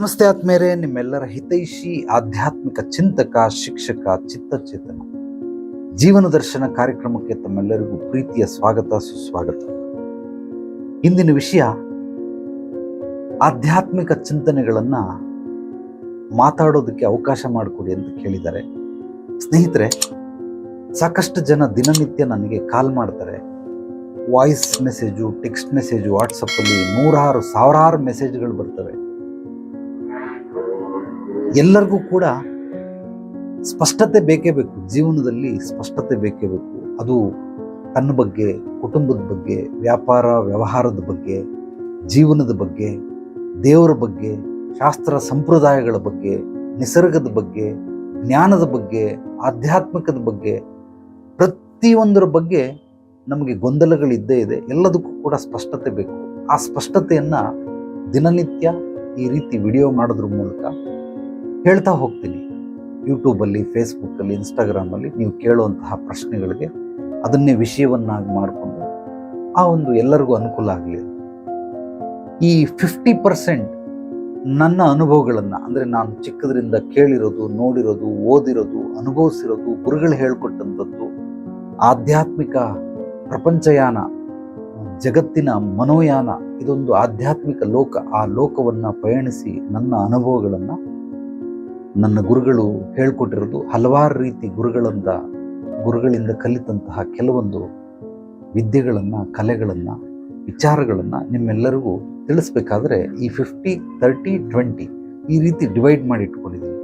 ನಮಸ್ತೆ ಆತ್ಮೇರೆ ನಿಮ್ಮೆಲ್ಲರ ಹಿತೈಷಿ ಆಧ್ಯಾತ್ಮಿಕ ಚಿಂತಕ, ಶಿಕ್ಷಕ, ಚಿತ್ತಚೇತನ. ಜೀವನ ದರ್ಶನ ಕಾರ್ಯಕ್ರಮಕ್ಕೆ ತಮ್ಮೆಲ್ಲರಿಗೂ ಪ್ರೀತಿಯ ಸ್ವಾಗತ, ಸುಸ್ವಾಗತ. ಇಂದಿನ ವಿಷಯ, ಆಧ್ಯಾತ್ಮಿಕ ಚಿಂತನೆಗಳನ್ನ ಮಾತಾಡೋದಕ್ಕೆ ಅವಕಾಶ ಮಾಡಿಕೊಡಿ ಅಂತ ಕೇಳಿದ್ದಾರೆ. ಸ್ನೇಹಿತರೆ, ಸಾಕಷ್ಟು ಜನ ದಿನನಿತ್ಯ ನನಗೆ ಕಾಲ್ ಮಾಡ್ತಾರೆ. ವಾಯ್ಸ್ ಮೆಸೇಜು, ಟೆಕ್ಸ್ಟ್ ಮೆಸೇಜು, ವಾಟ್ಸಪ್ಪಲ್ಲಿ ನೂರಾರು, ಸಾವಿರಾರು ಮೆಸೇಜ್ಗಳು ಬರ್ತವೆ. ಎಲ್ಲರಿಗೂ ಕೂಡ ಸ್ಪಷ್ಟತೆ ಬೇಕೇ ಬೇಕು. ಜೀವನದಲ್ಲಿ ಸ್ಪಷ್ಟತೆ ಬೇಕೇ ಬೇಕು. ಅದು ತನ್ನ ಬಗ್ಗೆ, ಕುಟುಂಬದ ಬಗ್ಗೆ, ವ್ಯಾಪಾರ, ವ್ಯವಹಾರದ ಬಗ್ಗೆ, ಜೀವನದ ಬಗ್ಗೆ, ದೇವರ ಬಗ್ಗೆ, ಶಾಸ್ತ್ರ ಸಂಪ್ರದಾಯಗಳ ಬಗ್ಗೆ, ನಿಸರ್ಗದ ಬಗ್ಗೆ, ಜ್ಞಾನದ ಬಗ್ಗೆ, ಆಧ್ಯಾತ್ಮಿಕದ ಬಗ್ಗೆ, ಪ್ರತಿಯೊಂದರ ಬಗ್ಗೆ ನಮಗೆ ಗೊಂದಲಗಳಿದ್ದೇ ಇದೆ. ಎಲ್ಲದಕ್ಕೂ ಕೂಡ ಸ್ಪಷ್ಟತೆ ಬೇಕು. ಆ ಸ್ಪಷ್ಟತೆಯನ್ನು ದಿನನಿತ್ಯ ಈ ರೀತಿ ವಿಡಿಯೋ ಮಾಡೋದ್ರ ಮೂಲಕ ಹೇಳ್ತಾ ಹೋಗ್ತೀನಿ. ಯೂಟ್ಯೂಬಲ್ಲಿ ಫೇಸ್ಬುಕ್ಕಲ್ಲಿ ಇನ್ಸ್ಟಾಗ್ರಾಮಲ್ಲಿ ನೀವು ಕೇಳುವಂತಹ ಪ್ರಶ್ನೆಗಳಿಗೆ ಅದನ್ನೇ ವಿಷಯವನ್ನಾಗಿ ಮಾಡಿಕೊಂಡು ಆ ಒಂದು ಎಲ್ಲರಿಗೂ ಅನುಕೂಲ ಆಗಲಿ. ಈ ಫಿಫ್ಟಿ ಪರ್ಸೆಂಟ್ ನನ್ನ ಅನುಭವಗಳನ್ನು, ಅಂದರೆ ನಾನು ಚಿಕ್ಕದ್ರಿಂದ ಕೇಳಿರೋದು, ನೋಡಿರೋದು, ಓದಿರೋದು, ಅನುಭವಿಸಿರೋದು, ಗುರುಗಳು ಹೇಳ್ಕೊಟ್ಟಂಥದ್ದು, ಆಧ್ಯಾತ್ಮಿಕ ಪ್ರಪಂಚಯಾನ, ಜಗತ್ತಿನ ಮನೋಯಾನ, ಇದೊಂದು ಆಧ್ಯಾತ್ಮಿಕ ಲೋಕ, ಆ ಲೋಕವನ್ನು ಪಯಣಿಸಿ ನನ್ನ ಅನುಭವಗಳನ್ನು ನನ್ನ ಗುರುಗಳು ಹೇಳ್ಕೊಟ್ಟಿರೋದು ಹಲವಾರು ರೀತಿ ಗುರುಗಳಿಂದ ಗುರುಗಳಿಂದ ಕಲಿತಂತಹ ಕೆಲವೊಂದು ವಿದ್ಯೆಗಳನ್ನು, ಕಲೆಗಳನ್ನು, ವಿಚಾರಗಳನ್ನು ನಿಮ್ಮೆಲ್ಲರಿಗೂ ತಿಳಿಸ್ಬೇಕಾದ್ರೆ ಈ ಫಿಫ್ಟಿ ತರ್ಟಿ ಟ್ವೆಂಟಿ ಈ ರೀತಿ ಡಿವೈಡ್ ಮಾಡಿ ಇಟ್ಕೊಂಡಿದ್ದೀನಿ.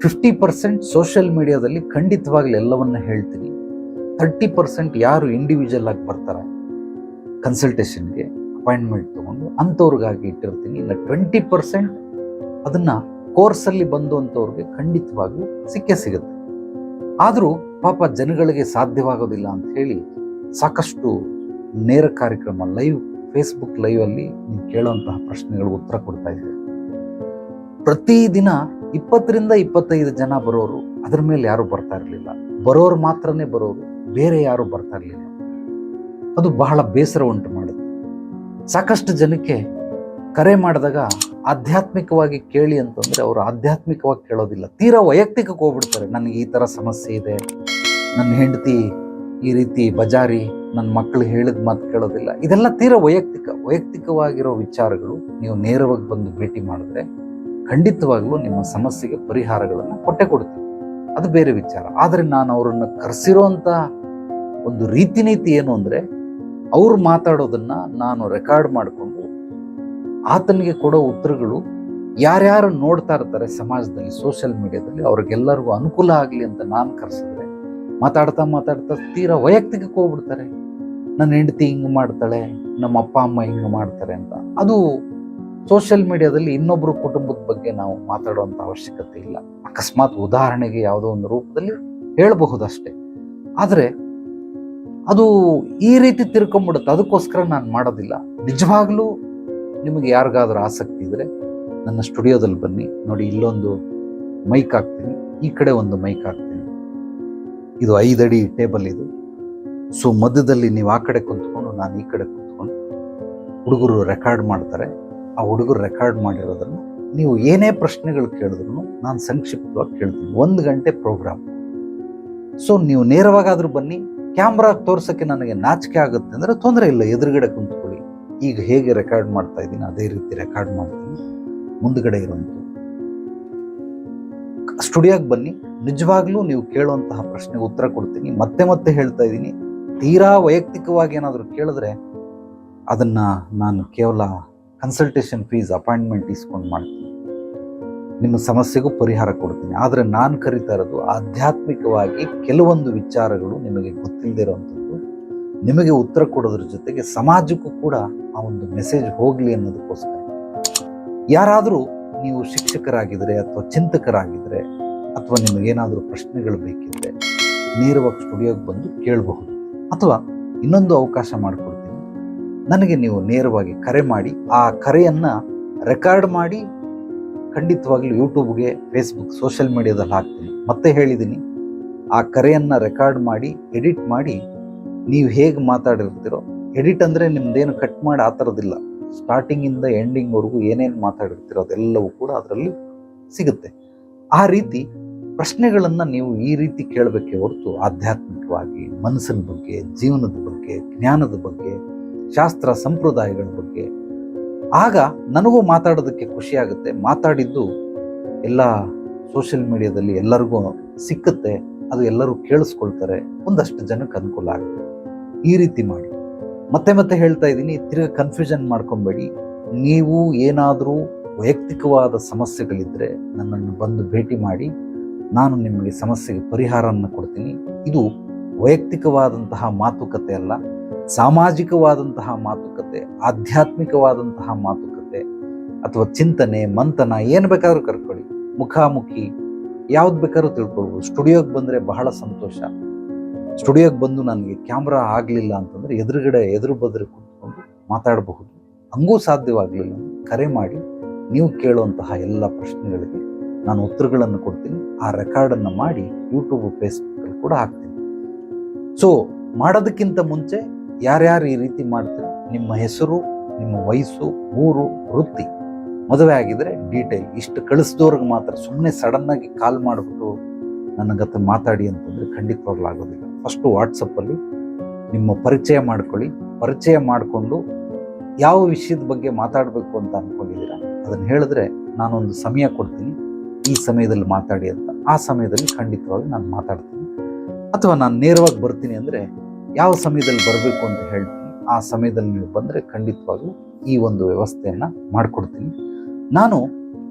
ಫಿಫ್ಟಿ ಪರ್ಸೆಂಟ್ ಸೋಷಿಯಲ್ ಮೀಡಿಯಾದಲ್ಲಿ ಖಂಡಿತವಾಗ್ಲೂ ಎಲ್ಲವನ್ನ ಹೇಳ್ತೀನಿ. ತರ್ಟಿ ಪರ್ಸೆಂಟ್ ಯಾರು ಇಂಡಿವಿಜುವಲ್ ಆಗಿ ಬರ್ತಾರೆ? ಕನ್ಸಲ್ಟೇಷನ್ಗೆ ಅಪಾಯಿಂಟ್ಮೆಂಟ್ ತೊಗೊಂಡು ಅಂಥವ್ರಿಗಾಗಿ ಇಟ್ಟಿರ್ತೀನಿ. ಇಲ್ಲ ಟ್ವೆಂಟಿ ಪರ್ಸೆಂಟ್ ಅದನ್ನು ಕೋರ್ಸಲ್ಲಿ ಬಂದು ಅಂಥವ್ರಿಗೆ ಖಂಡಿತವಾಗ್ಲೂ ಸಿಕ್ಕೇ ಸಿಗುತ್ತೆ. ಆದರೂ ಪಾಪ ಜನಗಳಿಗೆ ಸಾಧ್ಯವಾಗೋದಿಲ್ಲ ಅಂತ ಹೇಳಿ ಸಾಕಷ್ಟು ನೇರ ಕಾರ್ಯಕ್ರಮ ಲೈವ್ ಫೇಸ್ಬುಕ್ ಲೈವಲ್ಲಿ ನೀವು ಕೇಳುವಂತಹ ಪ್ರಶ್ನೆಗಳು ಉತ್ತರ ಕೊಡ್ತಾ ಇದ್ದೀವಿ. ಪ್ರತಿದಿನ ಇಪ್ಪತ್ತರಿಂದ ಇಪ್ಪತ್ತೈದು ಜನ ಬರೋರು ಅದ್ರ ಮೇಲೆ ಯಾರು ಬರ್ತಾ ಇರಲಿಲ್ಲ. ಬರೋರು ಮಾತ್ರನೇ ಬರೋರು, ಬೇರೆ ಯಾರು ಬರ್ತಾ ಇರಲಿಲ್ಲ. ಅದು ಬಹಳ ಬೇಸರ ಉಂಟು ಮಾಡುತ್ತೆ. ಸಾಕಷ್ಟು ಜನಕ್ಕೆ ಕರೆ ಮಾಡಿದಾಗ ಆಧ್ಯಾತ್ಮಿಕವಾಗಿ ಕೇಳಿ ಅಂತಂದ್ರೆ ಅವರು ಆಧ್ಯಾತ್ಮಿಕವಾಗಿ ಕೇಳೋದಿಲ್ಲ. ತೀರಾ ವೈಯಕ್ತಿಕಕ್ಕೆ ಹೋಗ್ಬಿಡ್ತಾರೆ. ನನಗೆ ಈ ಥರ ಸಮಸ್ಯೆ ಇದೆ. ನನ್ನ ಹೆಂಡತಿ ಈ ರೀತಿ ಬಜಾರಿ ನನ್ನ ಮಕ್ಕಳು ಹೇಳಿದ ಮಾತು ಕೇಳೋದಿಲ್ಲ. ಇದೆಲ್ಲ ತೀರಾ ವೈಯಕ್ತಿಕ, ವೈಯಕ್ತಿಕವಾಗಿರೋ ವಿಚಾರಗಳು ನೀವು ನೇರವಾಗಿ ಬಂದು ಭೇಟಿ ಮಾಡಿದ್ರೆ ಖಂಡಿತವಾಗ್ಲೂ ನಿಮ್ಮ ಸಮಸ್ಯೆಗೆ ಪರಿಹಾರಗಳನ್ನು ಕೊಟ್ಟೆ ಕೊಡ್ತೀವಿ. ಅದು ಬೇರೆ ವಿಚಾರ. ಆದರೆ ನಾನು ಅವರನ್ನು ಕರೆಸಿರೋಂಥ ಒಂದು ರೀತಿ ನೀತಿ ಏನು ಅಂದರೆ ಅವ್ರು ಮಾತಾಡೋದನ್ನ ನಾನು ರೆಕಾರ್ಡ್ ಮಾಡಿಕೊಂಡು ಆತನಿಗೆ ಕೊಡೋ ಉತ್ತರಗಳು ಯಾರ್ಯಾರು ನೋಡ್ತಾ ಇರ್ತಾರೆ ಸಮಾಜದಲ್ಲಿ ಸೋಷಿಯಲ್ ಮೀಡಿಯಾದಲ್ಲಿ ಅವ್ರಿಗೆಲ್ಲರಿಗೂ ಅನುಕೂಲ ಆಗಲಿ ಅಂತ ನಾನು ಕರೆಸಿದ್ರೆ ಮಾತಾಡ್ತಾ ಮಾತಾಡ್ತಾ ತೀರಾ ವೈಯಕ್ತಿಕಕ್ಕೆ ಹೋಗ್ಬಿಡ್ತಾರೆ ನನ್ನ ಹೆಂಡತಿ ಹಿಂಗೆ ಮಾಡ್ತಾಳೆ, ನಮ್ಮ ಅಪ್ಪ, ಅಮ್ಮ ಹಿಂಗೆ ಮಾಡ್ತಾರೆ ಅಂತ. ಅದು ಸೋಷಿಯಲ್ ಮೀಡಿಯಾದಲ್ಲಿ ಇನ್ನೊಬ್ಬರು ಕುಟುಂಬದ ಬಗ್ಗೆ ನಾವು ಮಾತಾಡುವಂಥ ಅವಶ್ಯಕತೆ ಇಲ್ಲ. ಅಕಸ್ಮಾತ್ ಉದಾಹರಣೆಗೆ ಯಾವುದೋ ಒಂದು ರೂಪದಲ್ಲಿ ಹೇಳಬಹುದಷ್ಟೇ. ಆದರೆ ಅದು ಈ ರೀತಿ ತಿರ್ಕೊಂಬಿಡುತ್ತೆ ಅದಕ್ಕೋಸ್ಕರ ನಾನು ಮಾಡೋದಿಲ್ಲ. ನಿಜವಾಗ್ಲೂ ನಿಮಗೆ ಯಾರಿಗಾದ್ರೂ ಆಸಕ್ತಿ ಇದ್ರೆ ನನ್ನ ಸ್ಟುಡಿಯೋದಲ್ಲಿ ಬನ್ನಿ. ನೋಡಿ, ಇಲ್ಲೊಂದು ಮೈಕ್ ಹಾಕ್ತೀನಿ. ಈ ಕಡೆ ಒಂದು ಮೈಕ್ ಹಾಕ್ತೀನಿ. ಇದು ಐದಡಿ ಟೇಬಲ್ ಇದು. ಸೊ ಮಧ್ಯದಲ್ಲಿ ನೀವು ಆ ಕಡೆ ಕುಂತ್ಕೊಂಡು, ನಾನು ಈ ಕಡೆ ಕುಂತ್ಕೊಂಡು ಹುಡುಗರು ರೆಕಾರ್ಡ್ ಮಾಡ್ತಾರೆ. ಆ ಹುಡುಗರು ರೆಕಾರ್ಡ್ ಮಾಡಿರೋದನ್ನು ನೀವು ಏನೇ ಪ್ರಶ್ನೆಗಳು ಕೇಳಿದ್ರು ನಾನು ಸಂಕ್ಷಿಪ್ತವಾಗಿ ಕೇಳ್ತೀನಿ. ಒಂದು ಗಂಟೆ ಪ್ರೋಗ್ರಾಮ್ ಸೊ ನೀವು ನೇರವಾಗಾದ್ರೂ ಬನ್ನಿ. ಕ್ಯಾಮ್ರಾ ತೋರ್ಸೋಕ್ಕೆ ನನಗೆ ನಾಚಿಕೆ ಆಗುತ್ತೆ ಅಂದರೆ ತೊಂದರೆ ಇಲ್ಲ. ಎದುರುಗಡೆ ಕುಂತ್ಕೊಳ್ಳಿ ಈಗ ಹೇಗೆ ರೆಕಾರ್ಡ್ ಮಾಡ್ತಾ ಇದ್ದೀನಿ, ಅದೇ ರೀತಿ ರೆಕಾರ್ಡ್ ಮಾಡ್ತೀನಿ. ಮುಂದ್ಗಡೆ ಇರುವಂಥ ಸ್ಟುಡಿಯೋಗೆ ಬನ್ನಿ. ನಿಜವಾಗ್ಲೂ ನೀವು ಕೇಳುವಂತಹ ಪ್ರಶ್ನೆಗೆ ಉತ್ತರ ಕೊಡ್ತೀನಿ. ಮತ್ತೆ ಮತ್ತೆ ಹೇಳ್ತಾ ಇದ್ದೀನಿ. ತೀರಾ ವೈಯಕ್ತಿಕವಾಗಿ ಏನಾದರೂ ಕೇಳಿದ್ರೆ ಅದನ್ನು ನಾನು ಕೇವಲ ಕನ್ಸಲ್ಟೇಷನ್ ಫೀಸ್ ಅಪಾಯಿಂಟ್ಮೆಂಟ್ ಇಸ್ಕೊಂಡು ಮಾಡ್ತೀನಿ. ನಿಮ್ಮ ಸಮಸ್ಯೆಗೂ ಪರಿಹಾರ ಕೊಡ್ತೀನಿ. ಆದರೆ ನಾನು ಕರಿತಾ ಇರೋದು ಆಧ್ಯಾತ್ಮಿಕವಾಗಿ ಕೆಲವೊಂದು ವಿಚಾರಗಳು ನಿಮಗೆ ಗೊತ್ತಿಲ್ಲದೆ ಇರೋವಂಥದ್ದು. ನಿಮಗೆ ಉತ್ತರ ಕೊಡೋದ್ರ ಜೊತೆಗೆ ಸಮಾಜಕ್ಕೂ ಕೂಡ ಒಂದು ಮೆಸೇಜ್ ಹೋಗಲಿ ಅನ್ನೋದಕ್ಕೋಸ್ಕರ. ಯಾರಾದರೂ ನೀವು ಶಿಕ್ಷಕರಾಗಿದ್ದರೆ ಅಥವಾ ಚಿಂತಕರಾಗಿದ್ದರೆ ಅಥವಾ ನಿಮಗೇನಾದರೂ ಪ್ರಶ್ನೆಗಳು ಬೇಕಿದ್ದರೆ ನೇರವಾಗಿ ಸ್ಟುಡಿಯೋಗೆ ಬಂದು ಕೇಳಬಹುದು. ಅಥವಾ ಇನ್ನೊಂದು ಅವಕಾಶ ಮಾಡಿಕೊಡ್ತೀನಿ. ನನಗೆ ನೀವು ನೇರವಾಗಿ ಕರೆ ಮಾಡಿ, ಆ ಕರೆಯನ್ನು ರೆಕಾರ್ಡ್ ಮಾಡಿ, ಖಂಡಿತವಾಗ್ಲೂ ಯೂಟ್ಯೂಬ್ಗೆ ಫೇಸ್ಬುಕ್ ಸೋಷಿಯಲ್ ಮೀಡಿಯಾದಲ್ಲಿ ಹಾಕ್ತೀನಿ. ಮತ್ತೆ ಹೇಳಿದ್ದೀನಿ ಆ ಕರೆಯನ್ನು ರೆಕಾರ್ಡ್ ಮಾಡಿ ಎಡಿಟ್ ಮಾಡಿ, ನೀವು ಹೇಗೆ ಮಾತಾಡಿರ್ತೀರೋ ಎಡಿಟ್ ಅಂದರೆ ನಿಮ್ದೇನು ಕಟ್ ಮಾಡಿ ಆ ಥರದಿಲ್ಲ ಸ್ಟಾರ್ಟಿಂಗಿಂದ ಎಂಡಿಂಗ್ವರೆಗೂ ಏನೇನು ಮಾತಾಡಿರ್ತೀರೋ ಅದೆಲ್ಲವೂ ಕೂಡ ಅದರಲ್ಲಿ ಸಿಗುತ್ತೆ. ಆ ರೀತಿ ಪ್ರಶ್ನೆಗಳನ್ನು ನೀವು ಈ ರೀತಿ ಕೇಳಬೇಕೆ ಹೊರತು ಆಧ್ಯಾತ್ಮಿಕವಾಗಿ, ಮನಸ್ಸಿನ ಬಗ್ಗೆ, ಜೀವನದ ಬಗ್ಗೆ, ಜ್ಞಾನದ ಬಗ್ಗೆ, ಶಾಸ್ತ್ರ ಸಂಪ್ರದಾಯಗಳ ಬಗ್ಗೆ. ಆಗ ನನಗೂ ಮಾತಾಡೋದಕ್ಕೆ ಖುಷಿಯಾಗುತ್ತೆ ಮಾತಾಡಿದ್ದು ಎಲ್ಲ ಸೋಷಿಯಲ್ ಮೀಡಿಯಾದಲ್ಲಿ ಎಲ್ಲರಿಗೂ ಸಿಕ್ಕುತ್ತೆ. ಅದು ಎಲ್ಲರೂ ಕೇಳಿಸ್ಕೊಳ್ತಾರೆ. ಒಂದಷ್ಟು ಜನಕ್ಕೆ ಅನುಕೂಲ ಆಗುತ್ತೆ. ಈ ರೀತಿ ಮಾಡಿ. ಮತ್ತೆ ಮತ್ತೆ ಹೇಳ್ತಾ ಇದ್ದೀನಿ, ತಿರ್ಗಿ ಕನ್ಫ್ಯೂಷನ್ ಮಾಡ್ಕೊಬೇಡಿ. ನೀವು ಏನಾದರೂ ವೈಯಕ್ತಿಕವಾದ ಸಮಸ್ಯೆಗಳಿದ್ದರೆ ನನ್ನನ್ನು ಬಂದು ಭೇಟಿ ಮಾಡಿ, ನಾನು ನಿಮಗೆ ಸಮಸ್ಯೆಗೆ ಪರಿಹಾರವನ್ನು ಕೊಡ್ತೀನಿ. ಇದು ವೈಯಕ್ತಿಕವಾದಂತಹ ಮಾತುಕತೆ ಅಲ್ಲ, ಸಾಮಾಜಿಕವಾದಂತಹ ಮಾತುಕತೆ, ಆಧ್ಯಾತ್ಮಿಕವಾದಂತಹ ಮಾತುಕತೆ ಅಥವಾ ಚಿಂತನೆ, ಮಂಥನ, ಏನು ಬೇಕಾದ್ರೂ ಕರ್ಕೊಳ್ಳಿ. ಮುಖಾಮುಖಿ, ಯಾವ್ದು ಬೇಕಾದ್ರೂ ತಿಳ್ಕೊಳ್ಬೋದು. ಸ್ಟುಡಿಯೋಗೆ ಬಂದರೆ ಬಹಳ ಸಂತೋಷ. ಸ್ಟುಡಿಯೋಗೆ ಬಂದು ನನಗೆ ಕ್ಯಾಮ್ರಾ ಆಗಲಿಲ್ಲ ಅಂತಂದರೆ ಎದುರುಗಡೆ ಎದುರು ಬದುರು ಕುತ್ಕೊಂಡು ಮಾತಾಡಬಹುದು. ಹಂಗೂ ಸಾಧ್ಯವಾಗಲಿಲ್ಲ. ಕರೆ ಮಾಡಿ, ನೀವು ಕೇಳುವಂತಹ ಎಲ್ಲ ಪ್ರಶ್ನೆಗಳಿಗೆ ನಾನು ಉತ್ತರಗಳನ್ನು ಕೊಡ್ತೀನಿ. ಆ ರೆಕಾರ್ಡನ್ನು ಮಾಡಿ ಯೂಟ್ಯೂಬ್ ಫೇಸ್ಬುಕ್ಕಲ್ಲಿ ಕೂಡ ಹಾಕ್ತೀನಿ. ಸೊ ಮಾಡೋದಕ್ಕಿಂತ ಮುಂಚೆ ಯಾರ್ಯಾರು ಈ ರೀತಿ ಮಾಡ್ತೀರಿ, ನಿಮ್ಮ ಹೆಸರು, ನಿಮ್ಮ ವಯಸ್ಸು, ಊರು, ವೃತ್ತಿ, ಮದುವೆ ಆಗಿದ್ರೆ ಡೀಟೇಲ್ ಇಷ್ಟು ಕಳಿಸಿದವ್ರಿಗೆ ಮಾತ್ರ ಸುಮ್ಮನೆ ಸಡನ್ನಾಗಿ ಕಾಲ್ ಮಾಡಿಬಿಟ್ಟು ನನ್ನ ಮಾತಾಡಿ ಅಂತಂದರೆ ಖಂಡಿತವಾಗ್ಲೂ ಆಗೋದಿಲ್ಲ. ಫಸ್ಟು ವಾಟ್ಸಪ್ಪಲ್ಲಿ ನಿಮ್ಮ ಪರಿಚಯ ಮಾಡ್ಕೊಳ್ಳಿ. ಪರಿಚಯ ಮಾಡಿಕೊಂಡು ಯಾವ ವಿಷಯದ ಬಗ್ಗೆ ಮಾತಾಡಬೇಕು ಅಂತ ಅಂದ್ಕೊಂಡಿದ್ದೀರಾ ಅದನ್ನು ಹೇಳಿದ್ರೆ ನಾನೊಂದು ಸಮಯ ಕೊಡ್ತೀನಿ. ಈ ಸಮಯದಲ್ಲಿ ಮಾತಾಡಿ ಅಂತ. ಆ ಸಮಯದಲ್ಲಿ ಖಂಡಿತವಾಗಿ ನಾನು ಮಾತಾಡ್ತೀನಿ. ಅಥವಾ ನಾನು ನೇರವಾಗಿ ಬರ್ತೀನಿ ಅಂದರೆ ಯಾವ ಸಮಯದಲ್ಲಿ ಬರಬೇಕು ಅಂತ ಹೇಳ್ತೀನಿ. ಆ ಸಮಯದಲ್ಲಿ ನೀವು ಬಂದರೆ ಖಂಡಿತವಾಗ್ಲೂ ಈ ಒಂದು ವ್ಯವಸ್ಥೆಯನ್ನು ಮಾಡಿಕೊಡ್ತೀನಿ. ನಾನು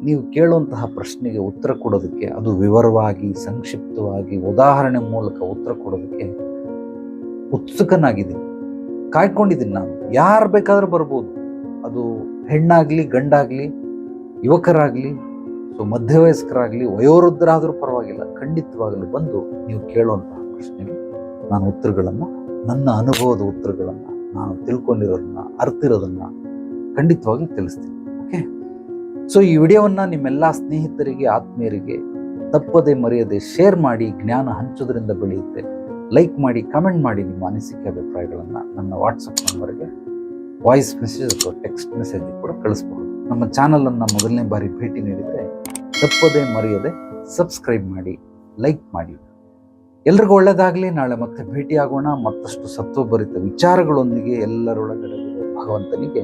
ನೀವು ಕೇಳುವಂತಹ ಪ್ರಶ್ನೆಗೆ ಉತ್ತರ ಕೊಡೋದಕ್ಕೆ, ಅದು ವಿವರವಾಗಿ, ಸಂಕ್ಷಿಪ್ತವಾಗಿ, ಉದಾಹರಣೆ ಮೂಲಕ ಉತ್ತರ ಕೊಡೋದಕ್ಕೆ ಉತ್ಸುಕನಾಗಿದ್ದೀನಿ. ಕಾಯ್ಕೊಂಡಿದ್ದೀನಿ ನಾನು. ಯಾರು ಬೇಕಾದರೂ ಬರ್ಬೋದು. ಅದು ಹೆಣ್ಣಾಗಲಿ, ಗಂಡಾಗಲಿ, ಯುವಕರಾಗಲಿ, ಸೊ ಮಧ್ಯವಯಸ್ಕರಾಗಲಿ, ವಯೋವೃದ್ಧರಾದರೂ ಪರವಾಗಿಲ್ಲ, ಖಂಡಿತವಾಗಲೂ ಬಂದು ನೀವು ಕೇಳುವಂತಹ ಪ್ರಶ್ನೆಗೆ ನಾನು ಉತ್ತರಗಳನ್ನು, ನನ್ನ ಅನುಭವದ ಉತ್ತರಗಳನ್ನು, ನಾನು ತಿಳ್ಕೊಂಡಿರೋದನ್ನ, ಅರ್ತಿರೋದನ್ನ ಖಂಡಿತವಾಗಿ ತಿಳಿಸ್ತೀನಿ. ಓಕೆ? ಸೊ ಈ ವಿಡಿಯೋವನ್ನು ನಿಮ್ಮೆಲ್ಲ ಸ್ನೇಹಿತರಿಗೆ, ಆತ್ಮೀಯರಿಗೆ ತಪ್ಪದೆ ಮರೆಯದೆ ಶೇರ್ ಮಾಡಿ, ಜ್ಞಾನ ಹಂಚೋದ್ರಿಂದ ಬೆಳೆಯುತ್ತೆ. ಲೈಕ್ ಮಾಡಿ ಕಮೆಂಟ್ ಮಾಡಿ ನಿಮ್ಮ ಅನಿಸಿಕೆ, ಅಭಿಪ್ರಾಯಗಳನ್ನು ನನ್ನ ವಾಟ್ಸಪ್ ನಂಬರ್ಗೆ ವಾಯ್ಸ್ ಮೆಸೇಜ್ ಅಥವಾ ಟೆಕ್ಸ್ಟ್ ಮೆಸೇಜ್ ಕೂಡ ಕಳಿಸ್ಬಹುದು ನಮ್ಮ ಚಾನಲನ್ನು ಮೊದಲನೇ ಬಾರಿ ಭೇಟಿ ನೀಡಿದರೆ ತಪ್ಪದೆ ಮರೆಯದೆ ಸಬ್ಸ್ಕ್ರೈಬ್ ಮಾಡಿ ಲೈಕ್ ಮಾಡಿ. ಎಲ್ರಿಗೂ ಒಳ್ಳೆಯದಾಗಲಿ ನಾಳೆ ಮತ್ತೆ ಭೇಟಿಯಾಗೋಣ. ಮತ್ತಷ್ಟು ಸತ್ವಭರಿತ ವಿಚಾರಗಳೊಂದಿಗೆ ಎಲ್ಲರೊಳಗಡೆ ಭಗವಂತನಿಗೆ